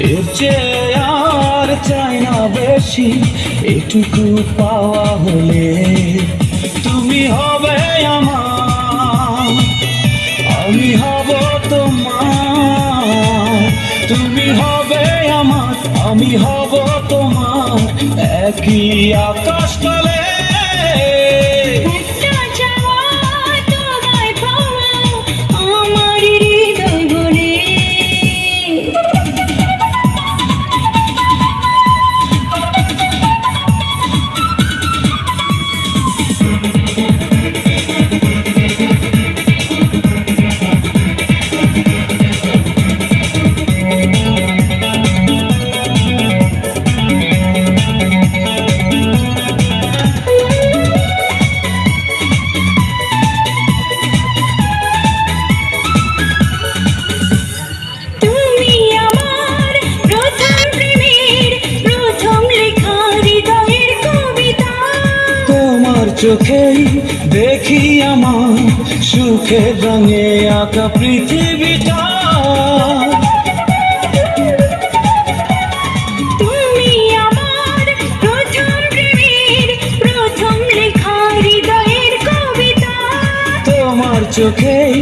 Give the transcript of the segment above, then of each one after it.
এর চেয়ে আর চাই না বেশি, এটুকু পাওয়া হলে। তুমি হবে আমার, আমি হব তোমার। তুমি হবে আমার, আমি হব তোমার। একই আকাশ চোখেই দেখি আমার সুখের রঙে আঁকা পৃথিবীটা। চোখেই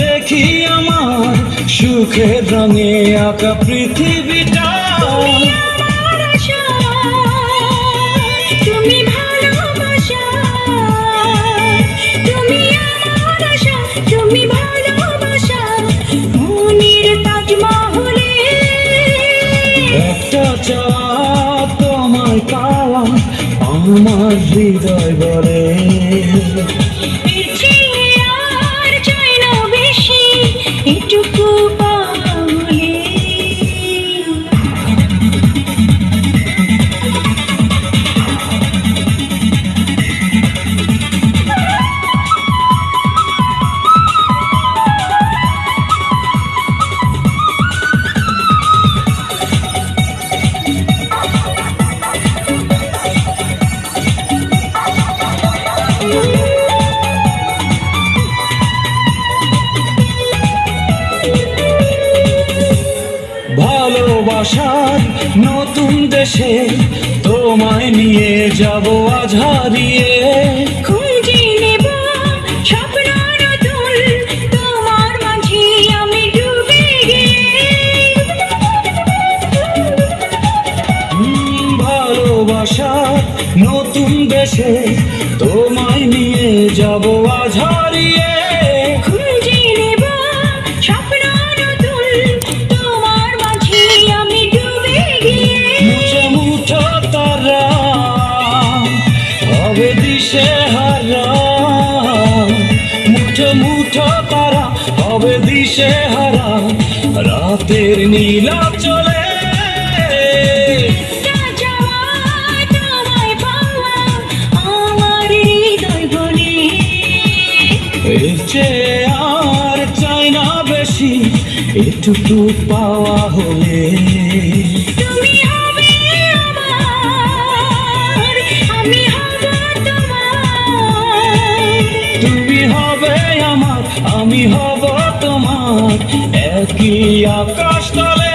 দেখি আমার সুখের রঙে আঁকা পৃথিবীটা। তুমি ভালোবাসা মনের তাজমহলে। একটা তোমায় পাওয়া আমার হৃদয় বলে। ভালোবাসার নতুন দেশে তোমায় নিয়ে যাব আজ হারিয়ে। নতুন দেশে তোমায় নিয়ে যাব আজ হারিয়ে। হারা। মুঠো মুঠো তারা হবে দিশে হারা। রাতের নীলা চলে। আর চাই না বেশি এটুকু পাওয়া হলে। তুমি আমি হব তোমার একই আকাশ তলে